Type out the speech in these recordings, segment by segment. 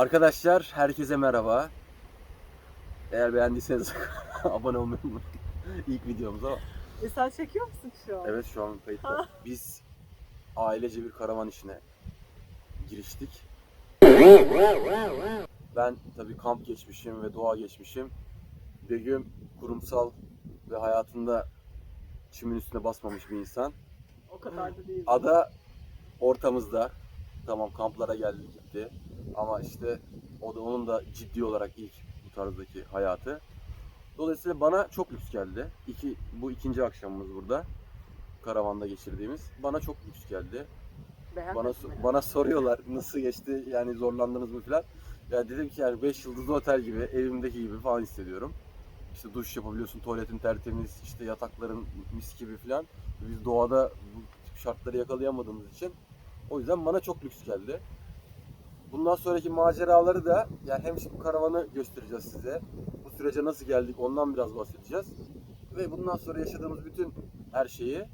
Arkadaşlar herkese merhaba. Eğer beğendiyseniz abone olmayı unutmayın. İlk videomuz ama. E sen çekiyor musun şu an? Evet şu an kayıtta. Biz ailece bir karavan işine giriştik. Ben tabii kamp geçmişim ve doğa geçmişim. Begüm kurumsal ve hayatında çimin üstüne basmamış bir insan. O kadar da değil. Ada ortamızda. Tamam kamplara geldi gitti. Ama işte o da onun da ciddi olarak ilk bu tarzdaki hayatı. Dolayısıyla bana çok lüks geldi. İki, bu ikinci akşamımız burada. Karavanda geçirdiğimiz. Bana çok lüks geldi. Beğenmedin Bana mi? bana soruyorlar nasıl geçti yani zorlandınız mı falan. Ya dedim ki yani 5 yıldızlı otel gibi evimdeki gibi falan hissediyorum. İşte duş yapabiliyorsun, tuvaletin tertemiz, işte yatakların mis gibi falan. Biz doğada bu tip şartları yakalayamadığımız için o yüzden bana çok lüks geldi. Bundan sonraki maceraları da yani hem şimdi karavanı göstereceğiz size. Bu sürece nasıl geldik ondan biraz bahsedeceğiz. Ve bundan sonra yaşadığımız bütün her şeyi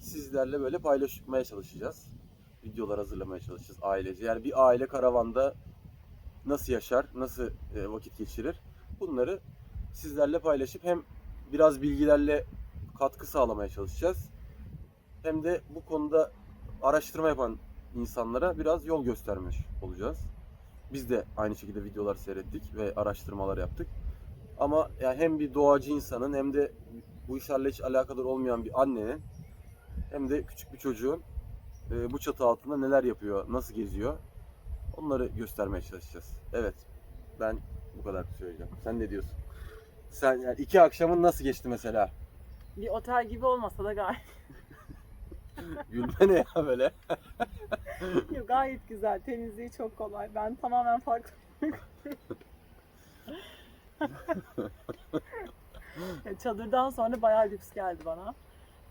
sizlerle böyle paylaşmaya çalışacağız. Videolar hazırlamaya çalışacağız ailece. Yani bir aile karavanda nasıl yaşar, nasıl e, vakit geçirir bunları sizlerle paylaşıp hem biraz bilgilerle katkı sağlamaya çalışacağız. Hem de bu konuda araştırma yapan insanlara biraz yol göstermiş olacağız. Biz de aynı şekilde videolar seyrettik ve araştırmalar yaptık. Ama yani hem bir doğacı insanın hem de bu işlerle hiç alakadar olmayan bir annenin hem de küçük bir çocuğun e, bu çatı altında neler yapıyor, nasıl geziyor onları göstermeye çalışacağız. Evet, ben bu kadar söyleyeceğim. Sen ne diyorsun? Sen yani iki akşamın nasıl geçti mesela? Bir otel gibi olmasa da gayet, Gülme ne ya böyle? Yok, gayet güzel. Temizliği çok kolay. Ben tamamen farklı. Ya Çadırdan sonra bayağı lüks geldi bana.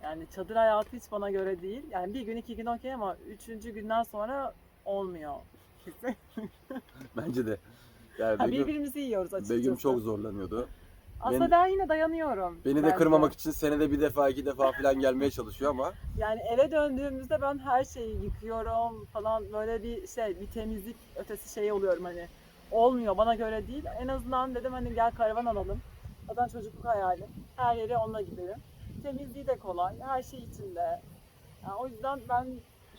Yani çadır hayatı hiç bana göre değil. Yani bir gün iki gün okey ama üçüncü günden sonra olmuyor. Kesin. Bence de. Yani Ha, Begüm, birbirimizi yiyoruz açıkçası. Begüm çok zorlanıyordu. Aslında Beni- ben yine dayanıyorum. Beni de kırmamak için senede bir defa iki defa falan gelmeye çalışıyor ama Yani eve döndüğümüzde ben her şeyi yıkıyorum falan böyle bir şey bir temizlik ötesi şey oluyorum hani olmuyor bana göre değil. En azından dedim hani gel karavan alalım. Zaten çocukluk hayalim. Her yere onunla giderim. Temizliği de kolay. Her şey içinde. Yani o yüzden ben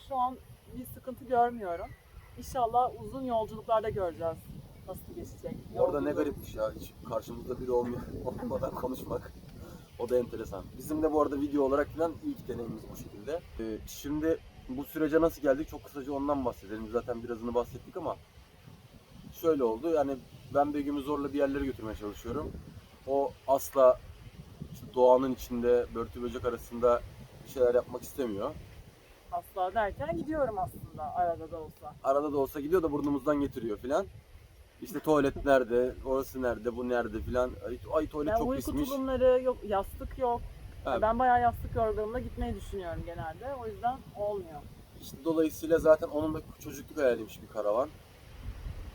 şu an bir sıkıntı görmüyorum. İnşallah uzun yolculuklarda göreceğiz nasıl geçecek. orada ne yolculuğu. garipmiş ya hiç karşımızda biri olmuyor, olmadan konuşmak. O da enteresan. Bizim de bu arada video olarak falan ilk deneyimimiz bu şekilde. Ee, şimdi bu sürece nasıl geldik çok kısaca ondan bahsedelim. Zaten birazını bahsettik ama şöyle oldu yani ben Begüm'ü zorla bir yerlere götürmeye çalışıyorum. O asla doğanın içinde börtü böcek arasında bir şeyler yapmak istemiyor. Asla derken gidiyorum aslında arada da olsa. Arada da olsa gidiyor da burnumuzdan getiriyor filan. İşte tuvalet nerede, orası nerede, bu nerede filan. Ay, ay tuvalet Yani çok uyku pismiş. tulumları yok, yastık yok. Ha, Ben bayağı yastık yorganımla gitmeyi düşünüyorum genelde. O yüzden olmuyor. İşte dolayısıyla zaten onun da çocukluk hayaliymiş bir karavan.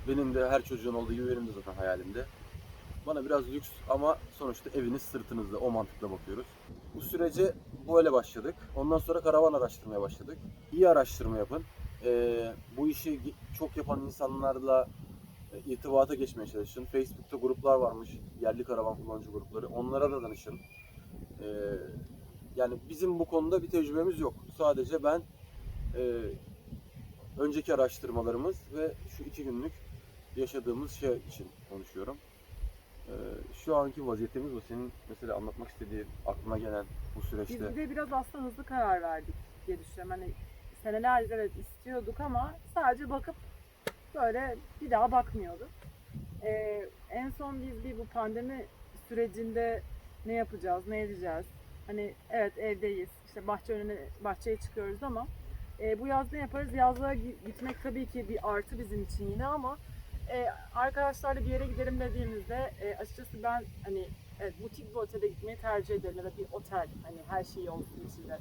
Benim de her çocuğun olduğu gibi benim de zaten hayalimdi. Bana biraz lüks ama sonuçta eviniz sırtınızda o mantıkla bakıyoruz. Bu sürece böyle başladık. Ondan sonra karavan araştırmaya başladık. İyi araştırma yapın. Ee, bu işi çok yapan insanlarla irtibata geçmeye çalışın. Facebook'ta gruplar varmış. Yerli karavan kullanıcı grupları. Onlara da danışın. Ee, yani bizim bu konuda bir tecrübemiz yok. Sadece ben e, önceki araştırmalarımız ve şu iki günlük yaşadığımız şey için konuşuyorum. E, şu anki vaziyetimiz bu. Senin mesela anlatmak istediğin, aklına gelen bu Biz süreçte. bir de biraz aslında hızlı karar verdik diye düşünüyorum. Hani senelerdir evet istiyorduk ama sadece bakıp böyle bir daha bakmıyorduk. Ee, en son biz bir bu pandemi sürecinde ne yapacağız, ne edeceğiz? Hani evet evdeyiz, işte bahçe önüne, bahçeye çıkıyoruz ama e, bu yaz ne yaparız? Yazlığa gi- gitmek tabii ki bir artı bizim için yine ama e, arkadaşlarla bir yere gidelim dediğimizde e, açıkçası ben hani evet, butik bir otele gitmeyi tercih ederim ya da bir otel hani her şey olsun içinde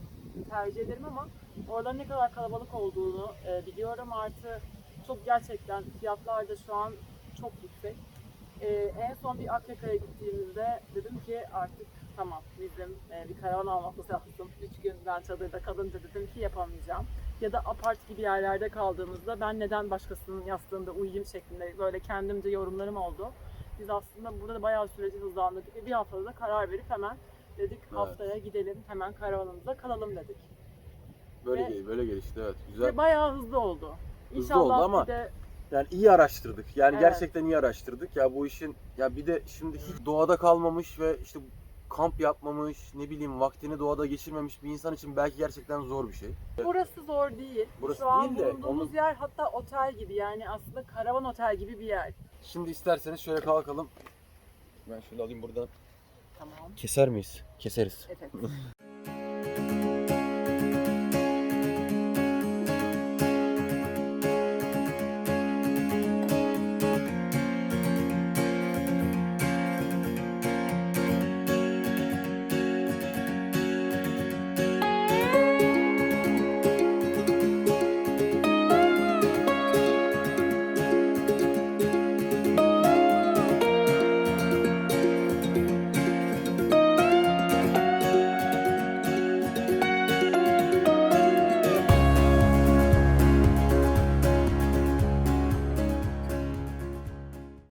tercih ederim ama orada ne kadar kalabalık olduğunu e, biliyorum artı çok gerçekten fiyatlar da şu an çok yüksek. E, en son bir Akyaka'ya gittiğimizde dedim ki artık tamam bizim e, bir karavan almamız lazım. Üç gün ben çadırda kalınca dedim ki yapamayacağım. ya da apart gibi yerlerde kaldığımızda ben neden başkasının yastığında uyuyayım şeklinde böyle kendimce yorumlarım oldu. Biz aslında burada da bayağı süreci hızlandırdık ve bir haftada da karar verip hemen dedik haftaya gidelim hemen karavanımızda kalalım dedik. Böyle Ve- gel- böyle gelişti evet. Güzel. Ve bayağı hızlı oldu. Hızlı İnşallah oldu ama- bir de Yani iyi araştırdık. Yani Evet. gerçekten iyi araştırdık. Ya bu işin ya bir de şimdi hiç doğada kalmamış ve işte kamp yapmamış, ne bileyim vaktini doğada geçirmemiş bir insan için belki gerçekten zor bir şey. burası zor değil. Burası Şu an değil de bulunduğumuz onun- yer hatta otel gibi yani aslında karavan otel gibi bir yer. Şimdi isterseniz şöyle kalkalım. Ben şöyle alayım buradan. Tamam. Keser miyiz? Keseriz. Evet.